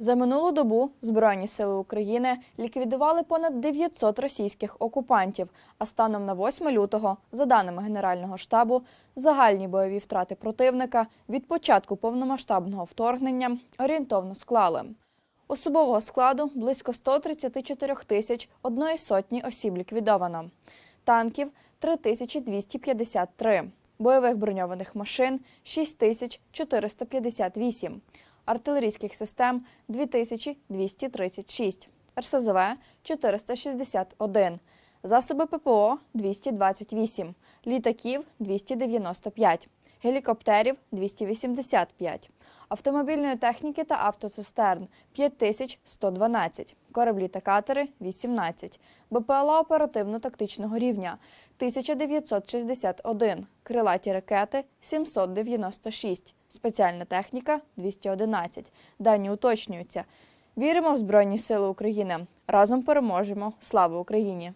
За минулу добу Збройні сили України ліквідували понад 900 російських окупантів. А станом на 8 лютого, за даними Генерального штабу, загальні бойові втрати противника від початку повномасштабного вторгнення орієнтовно склали. Особового складу близько 134 тисяч одної сотні осіб ліквідовано. Танків 3253, бойових броньованих машин 6458, артилерійських систем 2236, РСЗВ 461, засоби ППО 228, літаків 295, гелікоптерів 285, автомобільної техніки та автоцистерн 5112, кораблі та катери 18, БПЛА оперативно-тактичного рівня 1961, крилаті ракети 796, спеціальна техніка 211. Дані уточнюються. Віримо в Збройні Сили України. Разом переможемо. Слава Україні!